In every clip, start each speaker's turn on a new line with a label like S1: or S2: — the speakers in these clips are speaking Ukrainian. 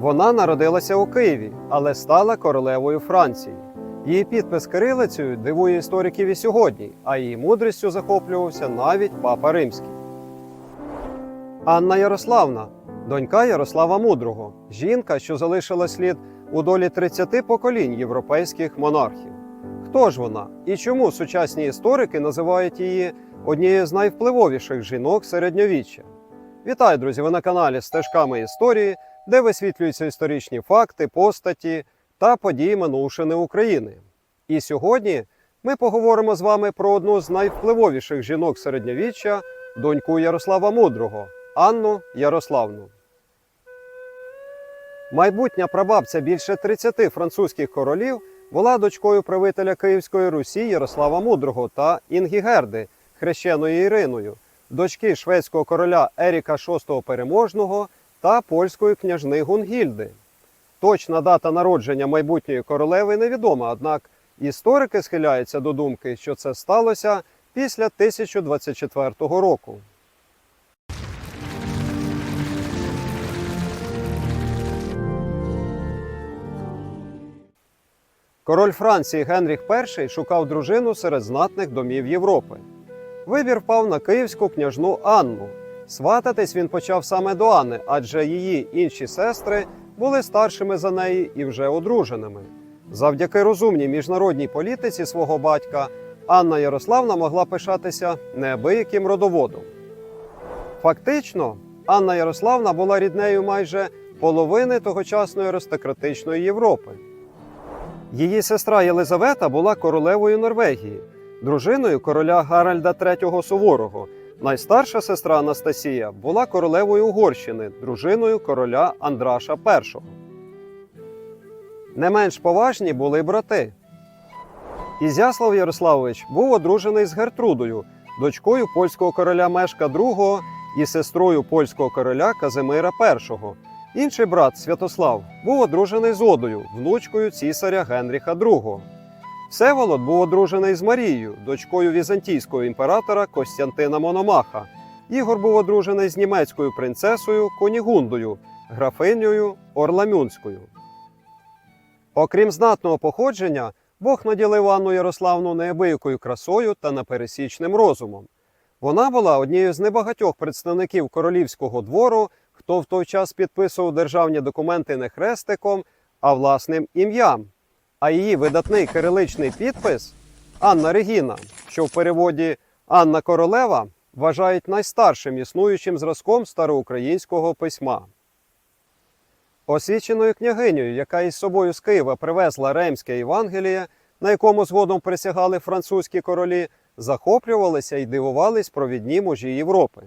S1: Вона народилася у Києві, але стала королевою Франції. Її підпис кирилицею дивує істориків і сьогодні, а її мудрістю захоплювався навіть папа Римський. Анна Ярославна, донька Ярослава Мудрого, жінка, що залишила слід у долі 30 поколінь європейських монархів. Хто ж вона і чому сучасні історики називають її однією з найвпливовіших жінок середньовіччя? Вітаю, друзі! Ви на каналі Стежками історії, де висвітлюються історичні факти, постаті та події минувшини України. І сьогодні ми поговоримо з вами про одну з найвпливовіших жінок середньовіччя, доньку Ярослава Мудрого Анну Ярославну. Майбутня прабабця більше 30 французьких королів була дочкою правителя Київської Русі Ярослава Мудрого та Інгігерди, хрещеної Іриною, дочки шведського короля Еріка VI Переможного та польської княжни Гунгільди. Точна дата народження майбутньої королеви невідома, однак історики схиляються до думки, що це сталося після 1024 року. Король Франції Генріх І шукав дружину серед знатних домів Європи. Вибір впав на київську княжну Анну. Свататись він почав саме до Анни, адже її інші сестри були старшими за неї і вже одруженими. Завдяки розумній міжнародній політиці свого батька Анна Ярославна могла пишатися неабияким родоводом. Фактично, Анна Ярославна була ріднею майже половини тогочасної аристократичної Європи. Її сестра Єлизавета була королевою Норвегії, дружиною короля Гаральда III Суворого. Найстарша сестра Анастасія була королевою Угорщини, дружиною короля Андраша І. Не менш поважні були брати. Ізяслав Ярославович був одружений з Гертрудою, дочкою польського короля Мешка II і сестрою польського короля Казимира І. Інший брат Святослав був одружений з Одою, внучкою цісаря Генріха II. Всеволод був одружений з Марією, дочкою візантійського імператора Костянтина Мономаха. Ігор був одружений з німецькою принцесою Конігундою, графинею Орламюнською. Окрім знатного походження, Бог наділив Анну Ярославну неабиякою красою та непересічним розумом. Вона була однією з небагатьох представників королівського двору, хто в той час підписував державні документи не хрестиком, а власним ім'ям. А її видатний кириличний підпис Анна Регіна, що в переводі Анна Королева вважають найстаршим існуючим зразком староукраїнського письма. Освіченою княгинею, яка із собою з Києва привезла Ремське Євангеліє, на якому згодом присягали французькі королі, захоплювалися і дивувались провідні мужі Європи.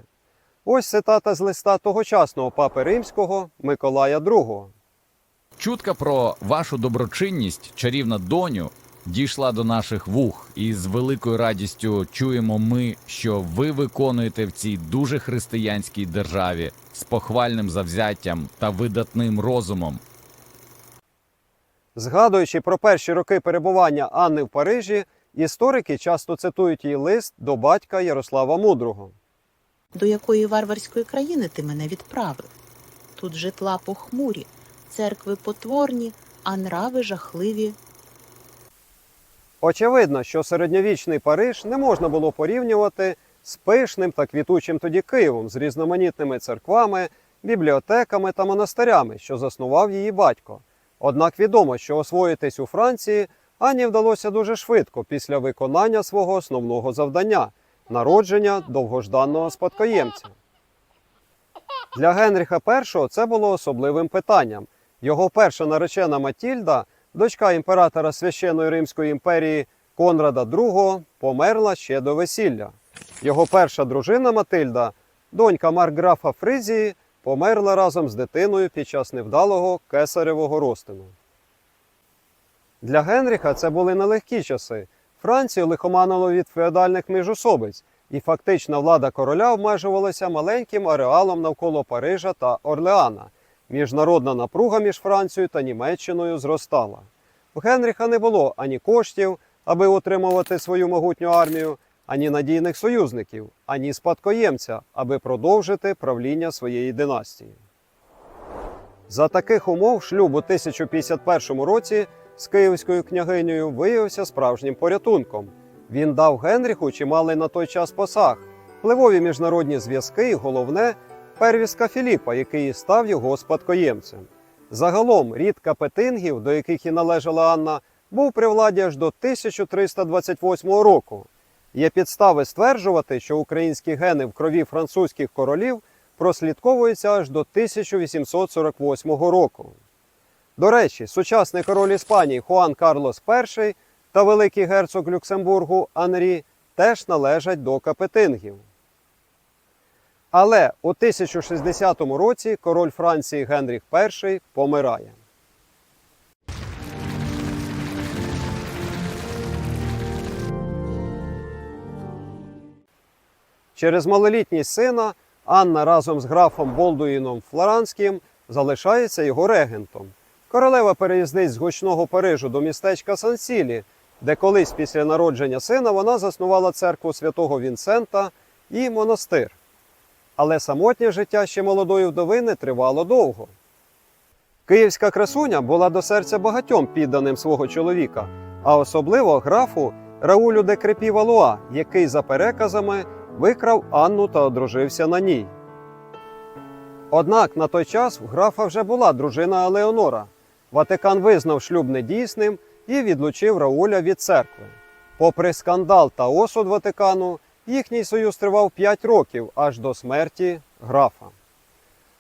S1: Ось цитата з листа тогочасного папи римського Миколая II.
S2: Чутка про вашу доброчинність, чарівна доню, дійшла до наших вух, і з великою радістю чуємо ми, що ви виконуєте в цій дуже християнській державі з похвальним завзяттям та видатним розумом.
S1: Згадуючи про перші роки перебування Анни в Парижі, історики часто цитують її лист до батька Ярослава Мудрого.
S3: До якої варварської країни ти мене відправив? Тут житла похмурі, церкви потворні, а нрави жахливі.
S1: Очевидно, що середньовічний Париж не можна було порівнювати з пишним та квітучим тоді Києвом з різноманітними церквами, бібліотеками та монастирями, що заснував її батько. Однак відомо, що освоїтись у Франції Анні вдалося дуже швидко після виконання свого основного завдання народження довгожданого спадкоємця. Для Генріха І це було особливим питанням. Його перша наречена Матільда, дочка імператора священної Римської імперії Конрада II, померла ще до весілля. Його перша дружина Матильда, донька маркграфа Фризії, померла разом з дитиною під час невдалого кесаревого розтину. Для Генріха це були нелегкі часи. Францію лихоманило від феодальних міжособиць, і фактична влада короля обмежувалася маленьким ареалом навколо Парижа та Орлеана. Міжнародна напруга між Францією та Німеччиною зростала. У Генріха не було ані коштів, аби утримувати свою могутню армію, ані надійних союзників, ані спадкоємця, аби продовжити правління своєї династії. За таких умов шлюб у 1051 році з київською княгинею виявився справжнім порятунком. Він дав Генріху чималий на той час посаг, впливові міжнародні зв'язки і головне первістка Філіпа, який став його спадкоємцем. Загалом рід капетингів, до яких і належала Анна, був при владі аж до 1328 року. Є підстави стверджувати, що українські гени в крові французьких королів прослідковуються аж до 1848 року. До речі, сучасний король Іспанії Хуан Карлос І та великий герцог Люксембургу Анрі теж належать до капетингів. Але у 1060 році король Франції Генріх І помирає. Через малолітність сина Анна разом з графом Болдуїном Флоранським залишається його регентом. Королева переїздить з гучного Парижу до містечка Сансілі, де колись після народження сина вона заснувала церкву святого Вінсента і монастир. Але самотнє життя ще молодої вдови не тривало довго. Київська красуня була до серця багатьом підданим свого чоловіка, а особливо графу Раулю де Крепі Валуа, який за переказами викрав Анну та одружився на ній. Однак на той час в графа вже була дружина Елеонора. Ватикан визнав шлюб недійсним і відлучив Рауля від церкви. Попри скандал та осуд Ватикану, їхній союз тривав 5 років аж до смерті графа.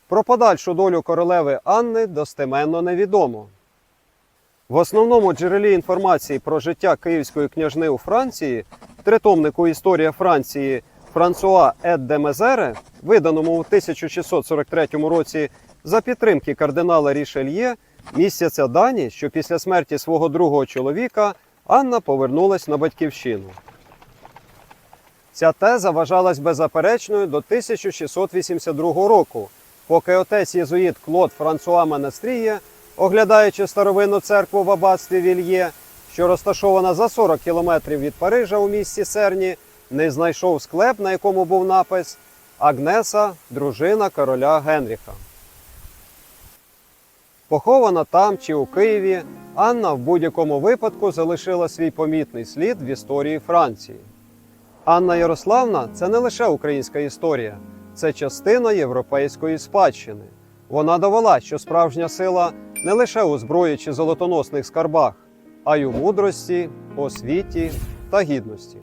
S1: Про подальшу долю королеви Анни достеменно невідомо. В основному джерелі інформації про життя київської княжни у Франції, тритомнику Історія Франції Франсуа Ед де Мезере, виданому у 1643 році за підтримки кардинала Рішельє, містяться дані, що після смерті свого другого чоловіка Анна повернулась на батьківщину. Ця теза вважалась беззаперечною до 1682 року, поки отець єзуїт Клод Франсуа Монастріє, оглядаючи старовинну церкву в аббатстві Вільє, що розташована за 40 кілометрів від Парижа у місті Серні, не знайшов склеп, на якому був напис Агнеса, дружина короля Генріха. Похована там чи у Києві, Анна в будь-якому випадку залишила свій помітний слід в історії Франції. Анна Ярославна це не лише українська історія, це частина європейської спадщини. Вона довела, що справжня сила не лише у зброї чи золотоносних скарбах, а й у мудрості, освіті та гідності.